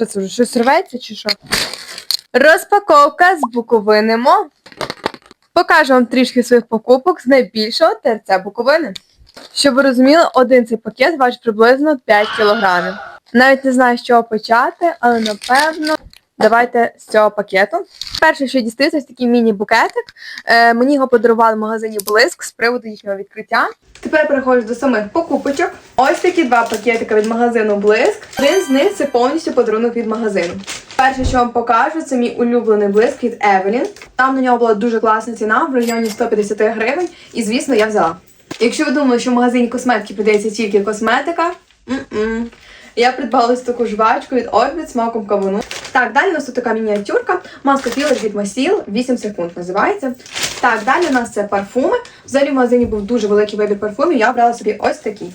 Що це вже? Щось рветься чи що? Розпаковка з Буковини Мо. Покажу вам трішки своїх покупок з найбільшого ТРЦ Буковини. Щоб ви розуміли, один цей пакет важить приблизно 5 кілограмів. Навіть не знаю, з чого почати, але напевно давайте з цього пакету. Перше, що дістається, ось такий міні-букетик. Е, мені його подарували в магазині Блиск з приводу їхнього відкриття. Тепер переходжу до самих покупочок. Ось такі два пакетика від магазину Блиск. Один з них це повністю подарунок від магазину. Перше, що вам покажу, це мій улюблений блиск від Евелін. Там на нього була дуже класна ціна в районі 150 гривень, і звісно, я взяла. Якщо ви думали, що в магазині косметики продається тільки косметика, м-м. я придбала ось таку жвачку від Orbit з смаком кавуну. Так, далі у нас тут така мініатюрка. Маска філер від Масіл, 8 секунд називається. Так, далі у нас це парфуми. Взагалі в магазині був дуже великий вибір парфумів, я обрала собі ось такий.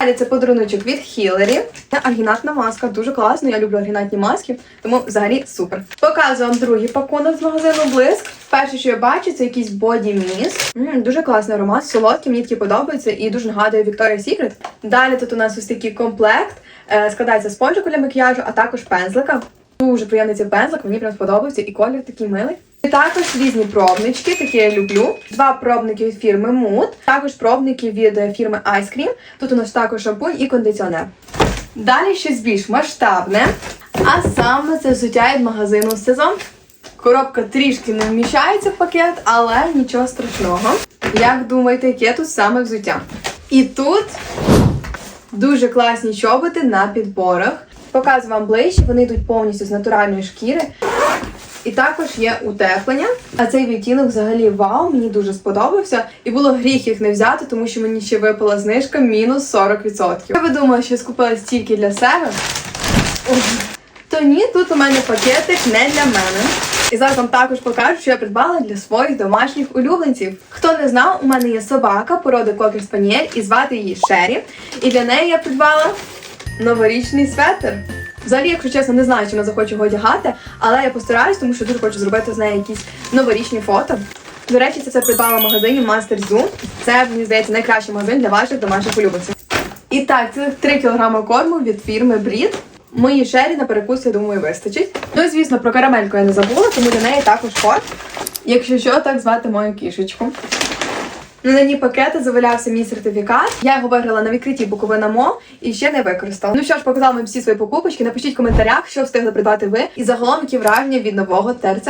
Далі це подаруночок від Хілері. Це альгінатна маска, дуже класно. Я люблю альгінатні маски, тому взагалі супер. Показую вам другий пакунок з магазину Блиск. Перше, що я бачу, це якийсь боді міс. Дуже класний аромат, солодкий, мені такі подобається і дуже нагадує Victoria's Secret. Далі тут у нас ось такий комплект. Е, Складається з пончику для макіяжу, а також пензлика. Дуже приємний цей пензлик, мені прям сподобався, і колір такий милий. І також різні пробнички, такі я люблю. Два пробники від фірми Mood, також пробники від фірми Ice Cream. Тут у нас також шампунь і кондиціонер. Далі щось більш масштабне, а саме це взуття від магазину Сезон. Коробка трішки не вміщається в пакет, але нічого страшного. Як думаєте, яке тут саме взуття? І тут Дуже класні чоботи на підборах. Показую вам ближче, вони йдуть повністю з натуральної шкіри. І також є утеплення. А цей відтінок взагалі вау, мені дуже сподобався. І було гріх їх не взяти, тому що мені ще випала знижка мінус 40%. Я ви думали, що я скупила стільки для себе? То ні, тут у мене пакетик не для мене. І зараз вам також покажу, що я придбала для своїх домашніх улюбленців. Хто не знав, у мене є собака породи Кокер Спаніель і звати її Шері. І для неї я придбала новорічний светр. Взагалі, якщо чесно, не знаю, чи вона захоче його одягати, але я постараюсь, тому що дуже хочу зробити з нею якісь новорічні фото. До речі, це все придбала в магазині Master Zoo. Це, мені здається, найкращий магазин для ваших домашніх улюбленців. І так, це 3 кг корму від фірми Брід. Моїй шері на перекус, я думаю, вистачить. Ну і звісно, про карамельку я не забула, тому для неї також код. Якщо що, так звати мою кішечку. На дні пакети завалявся мій сертифікат. Я його виграла на відкритті Буковина Мо і ще не використала. Ну що ж, показала вам всі свої покупочки. Напишіть в коментарях, що встигли придбати ви, і загалом які враження від нового ТРЦ.